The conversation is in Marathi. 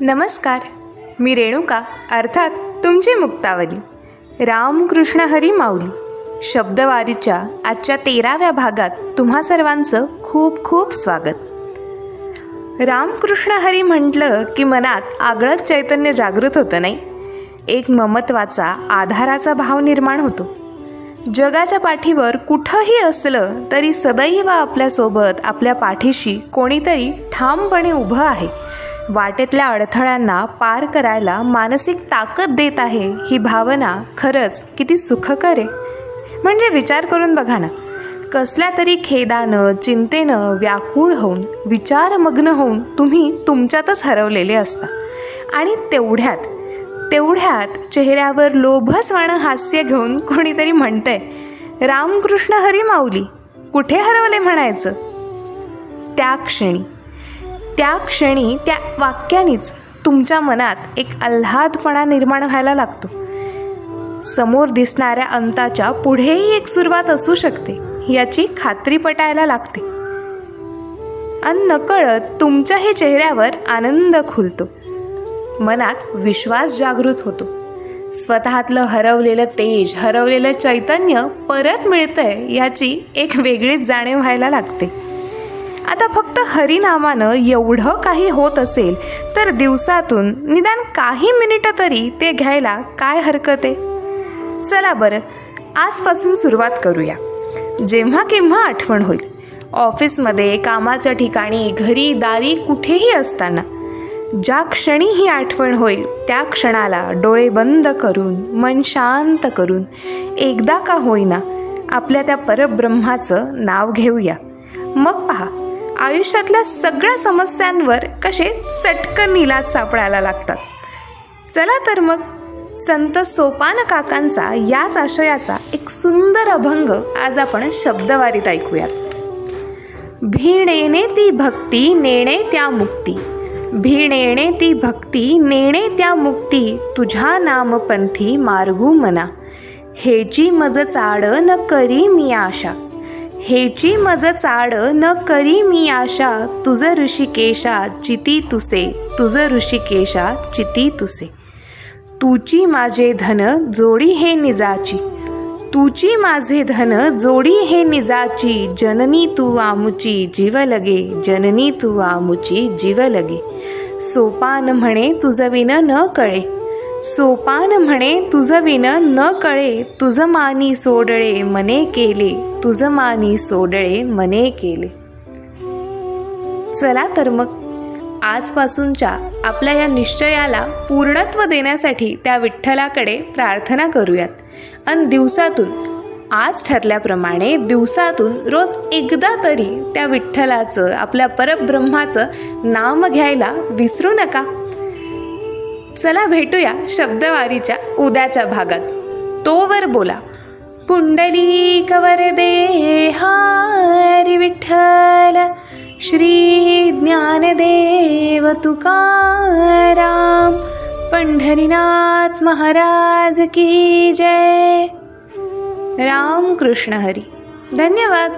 नमस्कार मी रेणुका अर्थात तुमची मुक्तावली. रामकृष्ण हरी माऊली. शब्दवारीच्या आजच्या तेराव्या भागात तुम्हा सर्वांचं खूप खूप स्वागत. रामकृष्ण हरी म्हटलं की मनात आगळंच चैतन्य जागृत होतं नाही? एक ममत्वाचा आधाराचा भाव निर्माण होतो. जगाच्या पाठीवर कुठंही असलं तरी सदैव आपल्यासोबत आपल्या पाठीशी कोणीतरी ठामपणे उभं आहे. वाटेतल्या अडथळ्यांना पार करायला मानसिक ताकद देत आहे ही भावना खरंच किती सुखकर आहे. म्हणजे विचार करून बघा ना. कसल्या तरी खेदानं चिंतेनं व्याकुळ होऊन विचारमग्न होऊन तुम्ही तुमच्यातच हरवलेले असता. आणि तेवढ्यात तेवढ्यात चेहऱ्यावर लोभसवाणं हास्य घेऊन कोणीतरी म्हणतंय रामकृष्ण हरी माऊली कुठे हरवले म्हणायचं? त्या क्षणी त्या क्षणी त्या वाक्यानीच तुमच्या मनात एक आल्हादपणा निर्माण व्हायला लागतो. समोर दिसणाऱ्या अंताच्या पुढेही एक सुरुवात असू शकते याची खात्री पटायला लागते. आणि नकळत तुमच्याही चेहऱ्यावर आनंद खुलतो. मनात विश्वास जागृत होतो. स्वतःतलं हरवलेलं तेज हरवलेलं चैतन्य परत मिळतंय याची एक वेगळीच जाणीव व्हायला लागते. आता फक्त हरिनामानं एवढं काही होत असेल तर दिवसातून निदान काही मिनिटं तरी ते घ्यायला काय हरकत आहे? चला बरं आजपासून सुरुवात करूया. जेव्हा केव्हा आठवण होईल. ऑफिसमध्ये कामाच्या ठिकाणी घरी दारी कुठेही असताना. ज्या क्षणी ही आठवण होईल त्या क्षणाला डोळे बंद करून मन शांत करून एकदा का होईना आपल्या त्या परब्रह्माचं नाव घेऊया. मग पहा आयुष्यातल्या सगळ्या समस्यांवर कसे चटकन इलाज सापडायला लागतात. चला तर मग संत सोपान काकांचा याच आशयाचा एक सुंदर अभंग आज आपण शब्दवारीत ऐकूयात. भिणेने ती भक्ती नेणे त्या मुक्ती. भिणेणे ती भक्ती नेणे त्या मुक्ती. तुझ्या नामपंथी मार्गू मना. हेची मज चाड न करी मी आशा. हेची मज चाड न करी मी आशा तुझ ऋषिकेशा चिती तुसे तुझ ऋषिकेशा चिती तुसे. तुची माझे धन जोडी हे निजाची तुची माझे धन जोडी हे निजाची जननी तू आमुची जीव लगे जननी तू आमुची जीव लगे. सोपान म्हणे तुझ विन न कळे सोपान म्हणे तुझं विन न कळे तुझं मानी सोडळे मने केले तुझं मानी सोडळे मने केले. चला तर मग आजपासूनच्या आपल्या या निश्चयाला पूर्णत्व देण्यासाठी त्या विठ्ठलाकडे प्रार्थना करूयात. आणि दिवसातून आज ठरल्याप्रमाणे दिवसातून रोज एकदा तरी त्या विठ्ठलाचं आपल्या परब्रह्माचं नाम घ्यायला विसरू नका. चला भेटूया शब्दवारीच्या उद्याच्या भागात. तोवर बोला पुंडली कवर देहारी विठ्ठल श्री ज्ञानदेव तुकाराम पंढरीनाथ महाराज की जय. राम कृष्ण हरी. धन्यवाद.